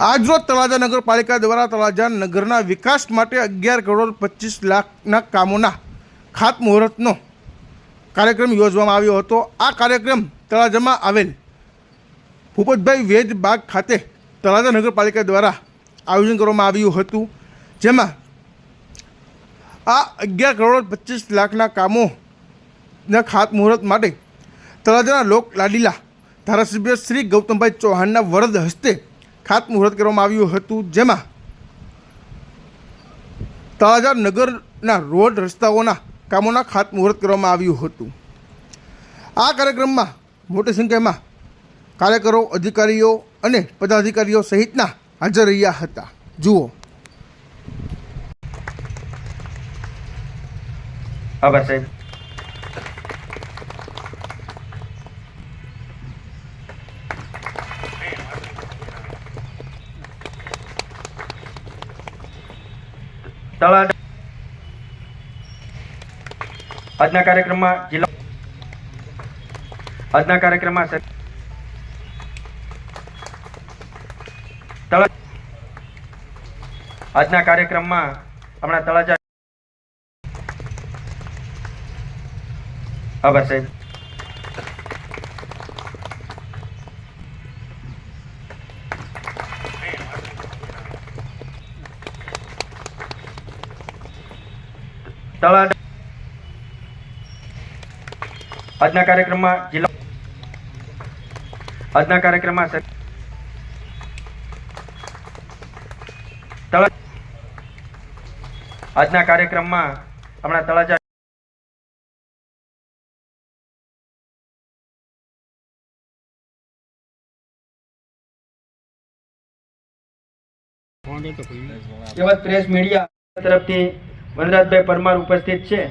આજરોજ તળાજા નગરપાલિકા દ્વારા તળાજા નગરના વિકાસ માટે અગિયાર કરોડ પચીસ લાખના કામોના ખાતમુહૂર્તનો કાર્યક્રમ યોજવામાં આવ્યો હતો. આ કાર્યક્રમ તળાજામાં આવેલ ભૂપતભાઈ વેદ બાગ ખાતે તળાજા નગરપાલિકા દ્વારા આયોજન કરવામાં આવ્યું હતું. જેમાં આ અગિયાર કરોડ પચીસ લાખના કામોના ખાતમુહૂર્ત માટે તળાજાના લોક લાડીલા ધારાસભ્ય શ્રી ગૌતમભાઈ ચૌહાણના વરદ હસ્તે ખાતમુહૂર્ત કરવામાં આવ્યું હતું, જેમાં તળાજા નગરના રોડ રસ્તાઓના કામોના ખાતમુહૂર્ત કરવામાં આવ્યું હતું. આ કાર્યક્રમમાં મોટી સંખ્યામાં કાર્યકરો, અધિકારીઓ અને પદાધિકારીઓ સહિતના હાજર રહ્યા હતા. જુઓ. આભાર સાહેબ. તળાજા. આજના કાર્યક્રમમાં જિલ્લા આજના કાર્યક્રમમાં આજના કાર્યક્રમમાં હમણાં તળાજા આભાર સાહેબ. તળાજા. આજના કાર્યક્રમમાં જિલ્લા આજના કાર્યક્રમમાં આજના કાર્યક્રમમાં હમણાં તળાજા પ્રેસ મીડિયા તરફથી વનરાજભાઈ પરમાર ઉપસ્થિત છે.